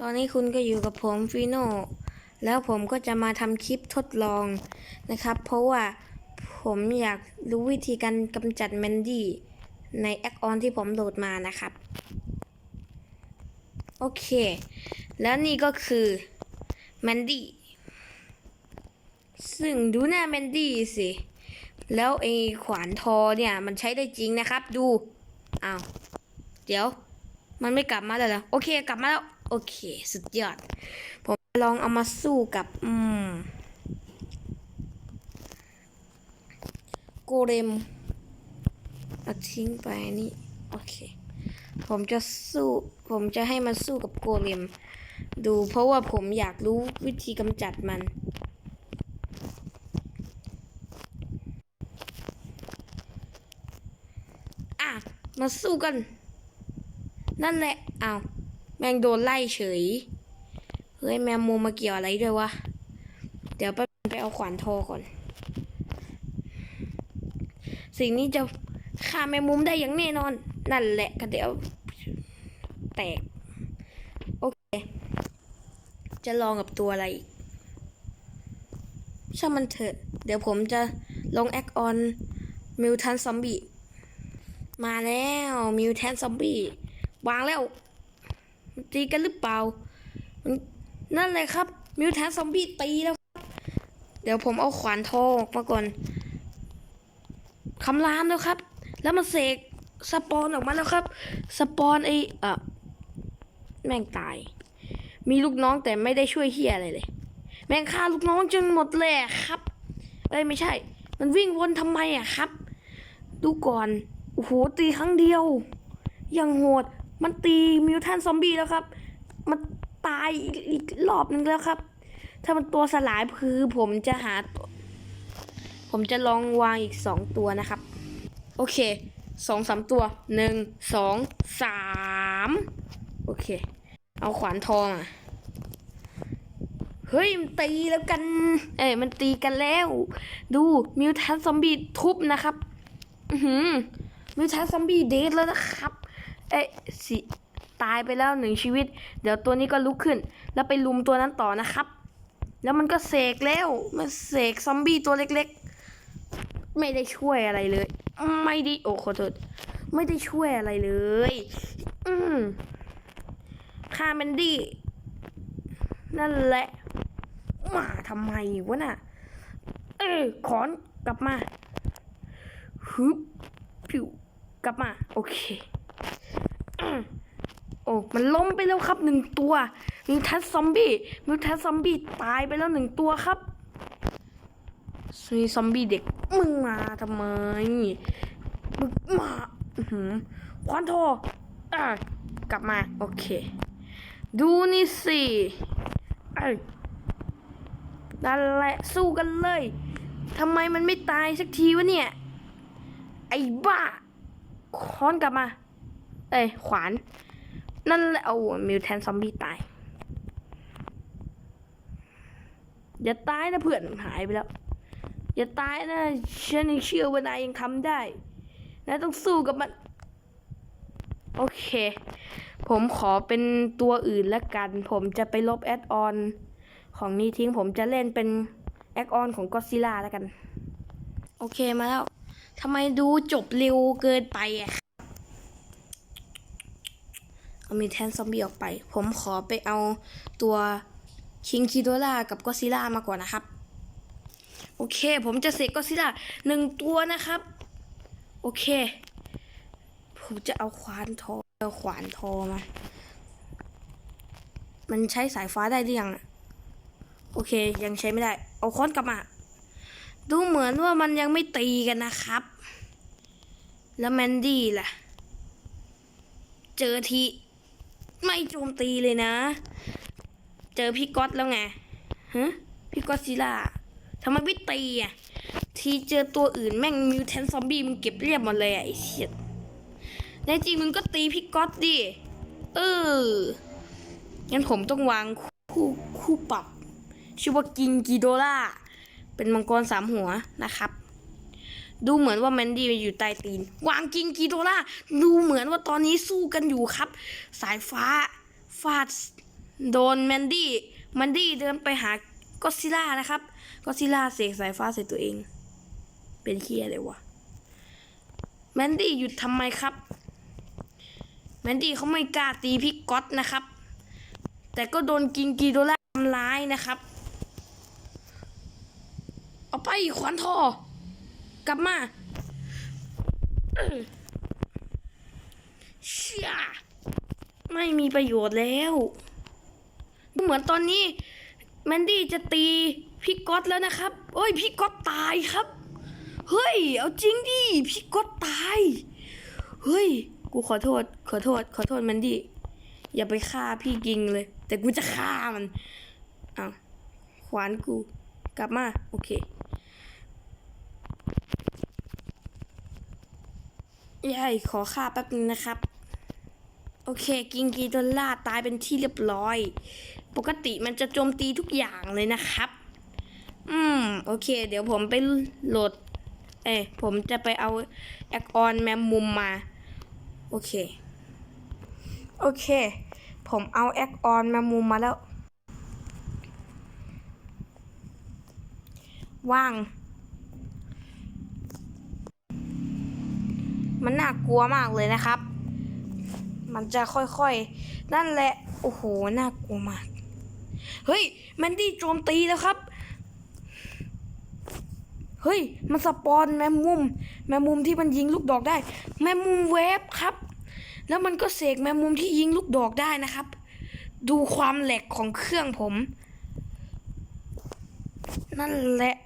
ตอนนี้คุณก็อยู่กับผมฟีโน่แล้วผมก็จะมาทำคลิปทดลองนะครับ เพราะว่าผมอยากรู้วิธีการกำจัดแมนดี้ในแอคออนที่ผมโหลดมานะครับ โอเค แล้วนี่ก็คือแมนดี้ซึ่งดูหน้าแมนดี้สิ แล้วไอ้ขวานทอเนี่ย มันใช้ได้จริงนะครับ ดู อ้าว เดี๋ยว มันไม่กลับมาแล้วเหรอโอเค กลับมาแล้ว โอเค สุดยอด ผมลองเอามาสู้กับ อืมโกเลมเอาทิ้งไปนี่โอเค ผมจะสู้ ผมจะให้มันสู้กับโกเลมดูเพราะว่าผมอยากรู้วิธีกำจัดมันอะมาสู้กัน นั่นแหละอ้าวแมงโดนไล่เฉย เฮ้ยแมงมุมมาเกี่ยวอะไรด้วยวะ เดี๋ยวไปไปเอาขวานโทอก่อน สิ่งนี้จะฆ่าแมงมุมได้อย่างแน่นอน นั่นแหละก็เดี๋ยวแตก โอเค จะลองกับตัวอะไรช่างมันเถอะ เดี๋ยวผมจะลงแอคออนมิวทันซอมบี้มาแล้วมิวแทนซอมบี้ วางแล้วตีกันหรือเปล่า นั่นเลยครับ มิวแทนซอมบี้ตีแล้วครับ เดี๋ยวผมเอาขวานทองออกมาก่อนคำรามแล้วครับ แล้วมันเสกสปอนออกมาแล้วครับ สปอนไอเออแม่งตาย มีลูกน้องแต่ไม่ได้ช่วยเฮียอะไรเลย แม่งฆ่าลูกน้องจนหมดเลยครับเอ้ยไม่ใช่ มันวิ่งวนทำไมอะครับ ดูก่อน โอ้โหตีครั้งเดียว ยังโหด มันตีมิวแทนซอมบี้แล้วครับ มันตายอีกรอบนึงแล้วครับ ถ้ามันตัวสลายคือผมจะหา ผมจะลองวางอีกสองตัวนะครับ โอเคสองสามตัวหนึ่งสองสามโอเค เอาขวานทองอะเฮ้ย มันตีแล้วกัน เอ้ยมันตีกันแล้ว ดูมิวแทนซอมบี้ทุบนะครับ อือหือมิวแทนซอมบี้เดทแล้วนะครับ เอ๊ะสิตายไปแล้วหนึ่งชีวิต เดี๋ยวตัวนี้ก็ลุกขึ้น แล้วไปลุมตัวนั้นต่อนะครับ แล้วมันก็เสกแล้ว มันเสกซอมบี้ตัวเล็กๆ ไม่ได้ช่วยอะไรเลย ไม่ได้โอ้ขอโทษไม่ได้ช่วยอะไรเลย อืมคาแมนดี้ นั่นแหละ มาทำไมวะน่ะ เอ้ขอนกลับมาฮึบผิวกลับมา โอเค โอ้ มันล้มไปแล้วครับหนึ่งตัวมิวแทสซอมบี้มิวแทสซอมบี้ตายไปแล้วหนึ่งตัวครับมีซอมบี้เด็ก มึงมาทำไม มึงมาหือควันโทอะกลับมา โอเค ดูนี่สิไอ้นั่นแหละสู้กันเลยทำไมมันไม่ตายสักทีวะเนี่ย ไอ้บ้าค้อนกลับมา เอ้ยขวาน นั่นแหละเอามิวแทนซอมบี้ตาย อย่าตายนะเพื่อนหายไปแล้ว อย่าตายนะ ฉันยังเชื่อว่านายยังทำได้นายต้องสู้กับมัน โอเค ผมขอเป็นตัวอื่นแล้วกัน ผมจะไปลบแอดออนของนี้ทิ้งผมจะเล่นเป็นแอดออนของก็ซิล่าแล้วกัน โอเคมาแล้วทำไมดูจบเร็วเกินไปอะ เอามีแทนซอมบี้ออกไป ผมขอไปเอาตัวคิงคิโดล่ากับก็ซิล่ามาก่อนนะครับ โอเค ผมจะเสกก็ซิล่าหนึ่งตัวนะครับ โอเค ผมจะเอาขวานทอเอาขวานทอมา มันใช้สายฟ้าได้หรือยังโอเค ยังใช้ไม่ได้ เอาค้อนกลับมา ดูเหมือนว่ามันยังไม่ตีกันนะครับ แล้วแมนดี้ล่ะ เจอที ไม่โจมตีเลยนะ เจอพี่ก๊อตแล้วไงฮะพี่ก๊อตซิล่าทำไมไม่ตีอะ ทีเจอตัวอื่นแม่งมิวแทนซอมบี้มึงเก็บเรียบหมดเลยอะไอ้เชี่ยแน่จริงมึงก็ตีพี่ก๊อตดิ เออ งั้นผมต้องวางคู่คู่ปรับ ชื่อว่ากิงกิโดล่า เป็นมังกรสามหัวนะครับ ดูเหมือนว่าแมนดี้อยู่ใต้ตีน วางกิงกิโดล่าดูเหมือนว่าตอนนี้สู้กันอยู่ครับ สายฟ้าฟาดโดนแมนดี้แมนดี้เดินไปหาก็ซิล่านะครับ ก็ซิลล่าเสกสายฟ้าใส่ตัวเอง เป็นเคียเลยวะแมนดี้หยุดทำไมครับ แมนดี้เขาไม่กล้าตีพี่ก๊อตนะครับ แต่ก็โดนกิงกีโดล่าทำร้ายนะครับ เอาไปขวานทอ กลับมาเชี่ยไม่มีประโยชน์แล้ว เหมือนตอนนี้แมนดี้จะตีพี่ก๊อตแล้วนะครับ โอ้ยพี่ก๊อตตายครับ เฮ้ย เอาจริงดิพี่ก๊อตตาย เฮ้ย กูขอโทษ ขอโทษ ขอโทษแมนดี้อย่าไปฆ่าพี่กิงเลย แต่กูจะฆ่ามันอ้าวขวานกู กลับมา โอเค ยายขอฆ่าแป๊บนึงนะครับ โอเค กิงกีโดล่าตายเป็นที่เรียบร้อย ปกติมันจะโจมตีทุกอย่างเลยนะครับ อืม โอเค เดี๋ยวผมไปโหลด เอ้ผมจะไปเอาแอคออนแมมมุมมา โอเค โอเค ผมเอาแอคออนแมมมุมมาแล้ว ว่าง มันน่ากลัวมากเลยนะครับ มันจะค่อยๆ นั่นแหละ โอ้โห น่ากลัวมาก เฮ้ย แมนดี้โจมตีแล้วครับ เฮ้ย มันสปอนแมมมุม แมมมุมที่มันยิงลูกดอกได้ แมมมุมเวฟครับ แล้วมันก็เสกแมมมุมที่ยิงลูกดอกได้นะครับ ดูความแหลกของเครื่องผม นั่นแหละ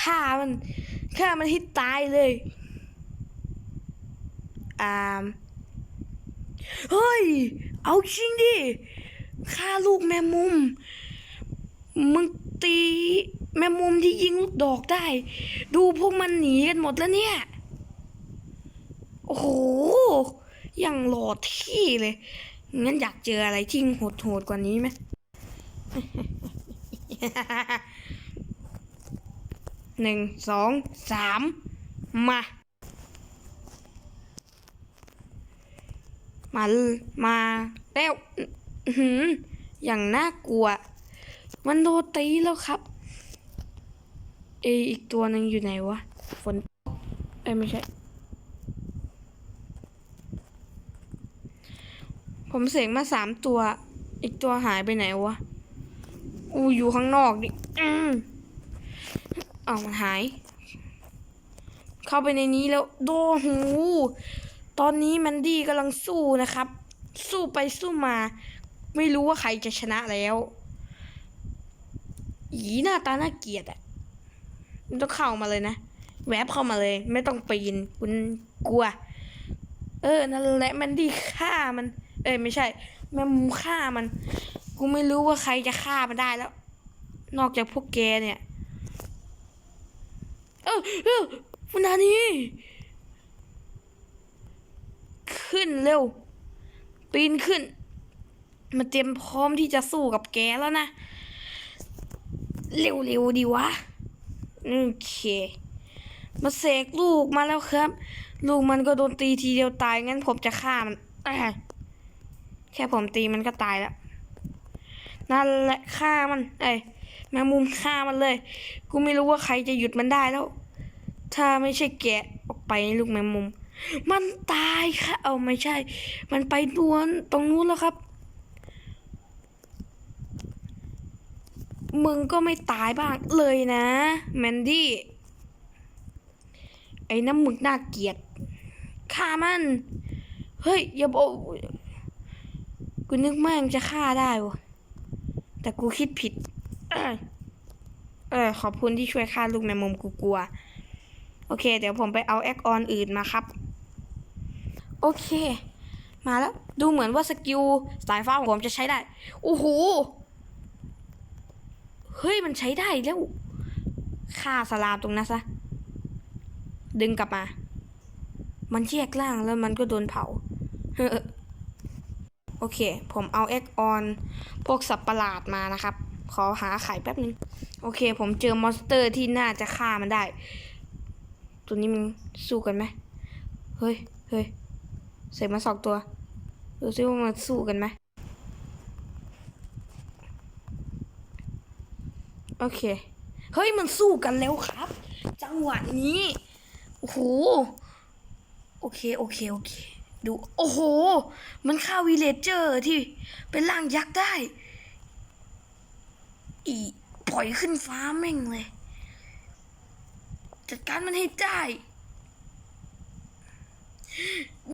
ฆ่ามันฆ่ามันให้ตายเลย อ่าเฮ้ย เอาจริงดิฆ่าลูกแมมมุม มึงตีแมมมุมที่ยิงลูกดอกได้ ดูพวกมันหนีกันหมดแล้วเนี่ย โอ้โหย่างหลอดที่เลย งั้นอยากเจออะไรที่โหดๆกว่านี้ไหมหนึ่งสองสามมา มามาแล้วอื้อหืออย่างน่ากลัว มันโดนตีแล้วครับ เออีกตัวหนึ่งอยู่ไหนวะ ฝนเอ้ไม่ใช่ ผมเสกมาสามตัว อีกตัวหายไปไหนวะ อูอยู่ข้างนอกดิอืมเอามันหาย เข้าไปในนี้แล้ว โดหู ตอนนี้แมันดี้กำลังสู้นะครับ สู้ไปสู้มา ไม่รู้ว่าใครจะชนะแล้วอีหน้าตาน่าเกลียดอะมันต้องเข้ามาเลยนะ แวบเข้ามาเลย ไม่ต้องปีนคุณกลัว เออ นั่นแหละแมันดี้ฆ่ามัน เอ้ยไม่ใช่ แมงมุมฆ่ามัน กูไม่รู้ว่าใครจะฆ่ามันได้แล้ว นอกจากพวกแกเนี่ย เออเออวันนี้ ขึ้นเร็ว ปีนขึ้นมาเตรียมพร้อมที่จะสู้กับแกแล้วนะ เร็วๆดีวะ โอเค มาเสกลูกมาแล้วครับ ลูกมันก็โดนตีทีเดียวตาย งั้นผมจะฆ่ามัน แค่ผมตีมันก็ตายแล้ว นั่นแหละฆ่ามัน เอ้ยแมงมุมฆ่ามันเลย กูไม่รู้ว่าใครจะหยุดมันได้แล้ว ถ้าไม่ใช่แกะออกไปลูกแมงมุม มันตายค่ะ เอาไม่ใช่ มันไปดวนตรงนู้นแล้วครับ มึงก็ไม่ตายบ้างเลยนะแมนดี้ ไอ้น้ำมึกน่าเกลียดฆ่ามัน เฮ้ย อย่าบอกกูนึกแม่งจะฆ่าได้วะแต่กูคิดผิดเอยเออขอบคุณที่ช่วยฆ่าลูกแมงมุมกูกลัว โอเค เดี๋ยวผมไปเอาแอคออนอื่นมาครับ โอเค มาแล้ว ดูเหมือนว่าสกิลสายฟ้าของผมจะใช้ได้ โอ้โห เฮ้ย มันใช้ได้แล้วฆ่าสลามตรงนั้นซะ ดึงกลับมา มันแยกล่างแล้วมันก็โดนเผา โอเค ผมเอาเอ็กออน พวกสับประหลาดมานะครับ ขอหาไข่แป๊บนึง โอเค ผมเจอมอนสเตอร์ที่น่าจะฆ่ามันได้ ตัวนี้มันสู้กันไหม เฮ้ย เฮ้ย เสร็จมาสองตัว ดูซิว่ามันสู้กันไหมโอเค เฮ้ยมันสู้กันแล้วครับ จังหวะนี้ โอ้โห โอเค โอเค โอเค ดู โอ้โห มันฆ่าวีเลเจอร์ที่เป็นร่างยักษ์ได้ อีปล่อยขึ้นฟ้าแม่งเลย จัดการมันให้ได้